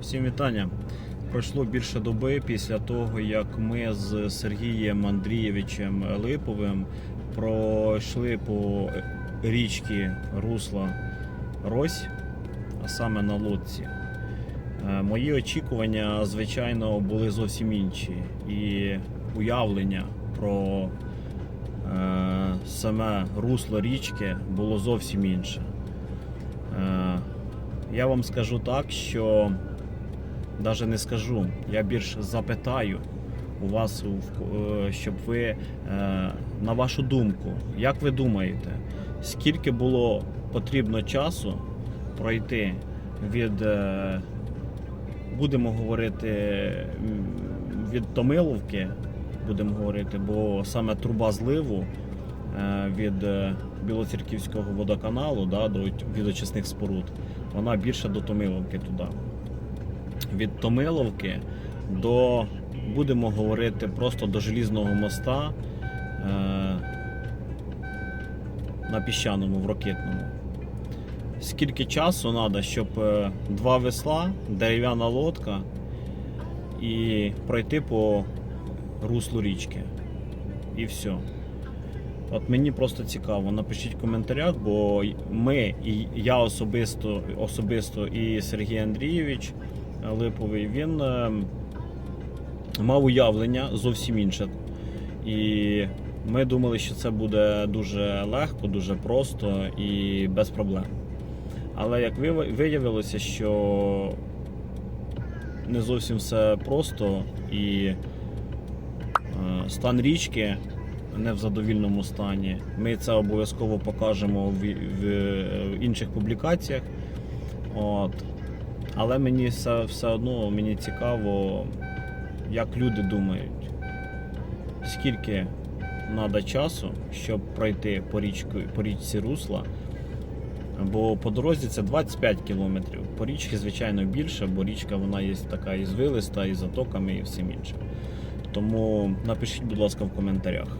Всім вітання. Пройшло більше доби після того, як ми з Сергієм Андрійовичем Липовим пройшли по річці Русла Рось, а саме на лодці. Е, Мої очікування, звичайно, були зовсім інші. І уявлення про е, саме русло річки було зовсім інше. Е, я вам скажу так, що навіть не скажу, я більш запитаю у вас, е, щоб ви, е, на вашу думку, як ви думаєте, скільки було потрібно часу пройти від, е, будемо говорити, від Томиловки, будемо говорити, бо саме труба зливу від Білоцерківського водоканалу да, до від очисних споруд, вона більше до Томиловки туди. Від Томиловки до, будемо говорити, просто до Желізного моста е, на піщаному в ракетному. Скільки часу треба, щоб е, два весла, дерев'яна лодка і пройти по руслу річки. І все. От мені просто цікаво, напишіть в коментарях, бо ми, і я особисто, особисто і Сергій Андрійович Липовий, він е, мав уявлення зовсім інше. І ми думали, що це буде дуже легко, дуже просто і без проблем. Але як виявилося- що не зовсім все просто і е, стан річки не в задовільному стані. Ми це обов'язково покажемо в інших публікаціях. От. Але мені все, все одно мені цікаво, як люди думають, скільки треба часу, щоб пройти по, річку, по річці Русла. Бо по дорозі це 25 кілометрів. По річці, звичайно, більше, бо річка вона є така і звилиста, і затоками, і всім іншим. Тому напишіть, будь ласка, в коментарях.